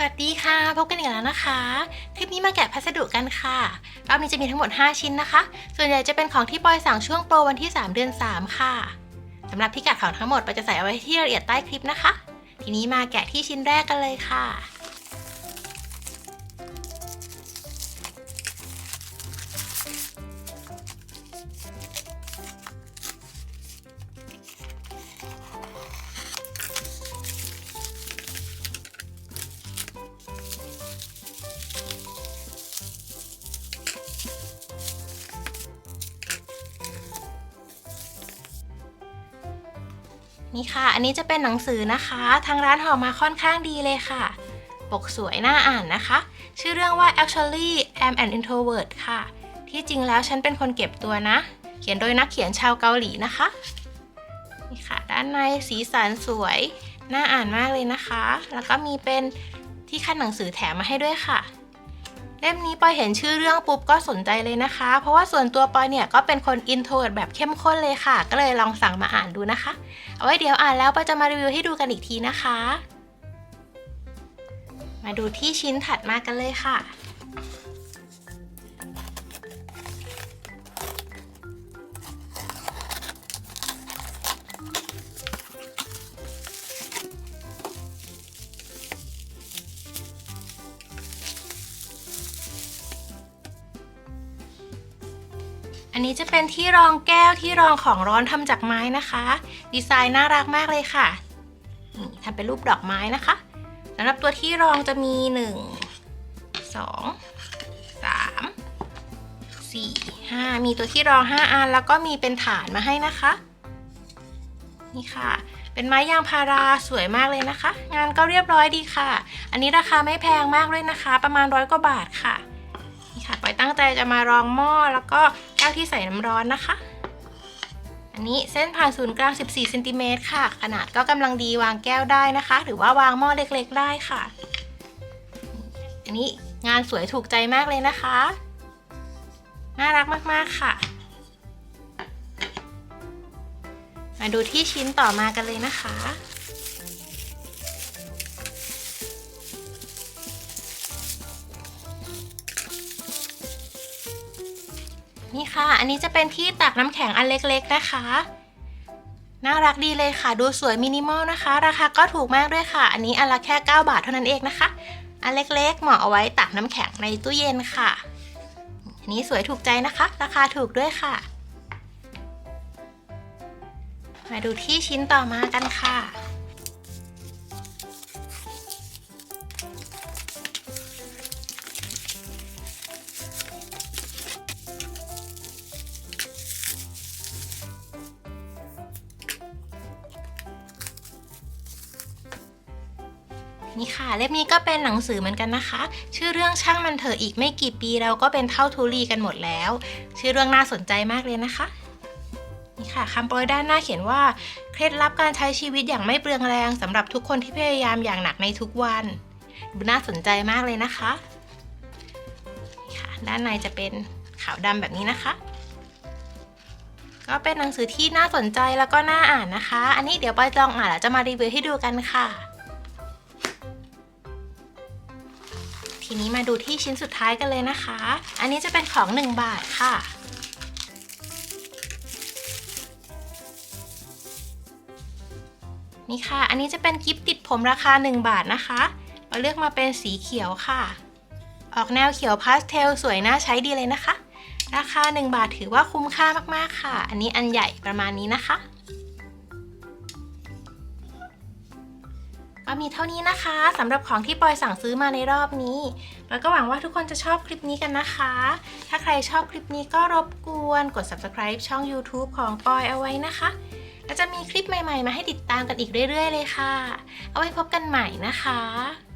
สวัสดีค่ะ พบกันอีกแล้วนะคะ คลิปนี้มาแกะพัสดุกันค่ะรอบนี้จะมีทั้งหมด 5 ชิ้นนะคะ ส่วนใหญ่จะเป็นของที่ปอยสั่งช่วงโปรวันที่ 3 เดือน 3 ค่ะสำหรับพิกัดของทั้งหมดปอยจะใส่เอาไว้ที่รายละเอียดใต้คลิปนะคะ ทีนี้มาแกะที่ชิ้นแรกกันเลยค่ะ นี่ค่ะ อันนี้จะเป็นหนังสือนะคะ ทางร้านห่อมาค่อนข้างดีเลยค่ะ ปกสวยน่าอ่านนะคะ ชื่อเรื่องว่า actually I'm an introvert ค่ะ ที่จริงแล้วฉันเป็นคนเก็บตัวนะ เขียนโดยนักเขียนชาวเกาหลีนะคะ นี่ค่ะ ด้านในสีสันสวย น่าอ่านมากเลยนะคะ แล้วก็มีเป็นที่ขั้นหนังสือแถมมาให้ด้วยค่ะ เล่มนี้ปอยเห็นชื่อเรื่องปุ๊บก็สนใจเลยนะคะ เพราะว่าส่วนตัวปอยเนี่ยก็เป็นคนอินโทรดแบบเข้มข้นเลยค่ะ ก็เลยลองสั่งมาอ่านดูนะคะ เอาไว้เดี๋ยวอ่านแล้วปอยจะมารีวิวให้ดูกันอีกทีนะคะ มาดูที่ชิ้นถัดมากันเลยค่ะ อันนี้จะเป็นที่รองแก้วที่รองของร้อนทำจากไม้นะคะ ดีไซน์น่ารักมากเลยค่ะ นี่ทำเป็นรูปดอกไม้นะคะสำหรับตัวที่รองจะมี 1 2 3 4 5 มีตัวที่รอง 5 อัน แล้วก็มีเป็นฐานมาให้นะคะ นี่ค่ะ เป็นไม้ยางพาราสวยมากเลยนะคะ งานก็เรียบร้อยดีค่ะ อันนี้ราคาไม่แพงมากด้วยนะคะ ประมาณร้อยกว่าบาทค่ะ นี่ค่ะปอยตั้งใจจะมารองหม้อแล้วก็ วที่ใส่น้ำร้อนนะคะ อันนี้เส้นผ่านศูนย์กลาง 14เซนติเมตรค่ะ ขนาดก็กำลังดีวางแก้วได้นะคะ หรือว่าวางหม้อเล็กๆได้ค่ะ อันนี้งานสวยถูกใจมากเลยนะคะ น่ารักมากๆค่ะ มาดูที่ชิ้นต่อมากันเลยนะคะ นี่ค่ะ อันนี้จะเป็นที่ตักน้ำแข็งอันเล็กๆนะคะ น่ารักดีเลยค่ะ ดูสวยมินิมอลนะคะ ราคาก็ถูกมากด้วยค่ะ อันนี้อันละแค่ 9 บาทเท่านั้นเองนะคะ อันเล็กๆ เหมาะเอาไว้ตักน้ำแข็งในตู้เย็นค่ะ อันนี้สวยถูกใจนะคะ ราคาถูกด้วยค่ะ มาดูที่ชิ้นต่อมากันค่ะ นี่ค่ะ เล่มนี้ก็เป็นหนังสือเหมือนกันนะคะ ชื่อเรื่องช่างมันเถอะอีกไม่กี่ปีเราก็เป็นเท่าทุลีกันหมดแล้ว ชื่อเรื่องน่าสนใจมากเลยนะคะนี่ค่ะคำโปรยด้านหน้าเขียนว่า เคล็ดลับการใช้ชีวิตอย่างไม่เปลืองแรงสำหรับทุกคนที่พยายามอย่างหนักในทุกวันดูน่าสนใจมากเลยนะคะนี่ค่ะด้านในจะเป็นขาวดำแบบนี้นะคะ ก็เป็นหนังสือที่น่าสนใจแล้วก็น่าอ่านนะคะ อันนี้เดี๋ยวปอยลองอ่านแล้วจะมารีวิวให้ดูกันค่ะ ทีนี้มาดูที่ชิ้นสุดท้ายกันเลยนะคะ อันนี้จะเป็นของ 1 บาทค่ะนี่ค่ะ อันนี้จะเป็นกิฟต์ติดผมราคา 1 บาทนะคะเราเลือกมาเป็นสีเขียวค่ะ ออกแนวเขียวพาสเทลสวยน่าใช้ดีเลยนะคะ ราคา 1 บาทถือว่าคุ้มค่ามากๆค่ะ อันนี้อันใหญ่ประมาณนี้นะคะ ก็มีเท่านี้นะคะสำหรับของที่ปอยสั่งซื้อมาในรอบนี้ แล้วก็หวังว่าทุกคนจะชอบคลิปนี้กันนะคะ ถ้าใครชอบคลิปนี้ก็รบกวนกด subscribe ช่อง YouTube ของปอยเอาไว้นะคะและจะมีคลิปใหม่ๆ มาให้ติดตามกันอีกเรื่อยๆ เลยค่ะ เอาไว้พบกันใหม่นะคะ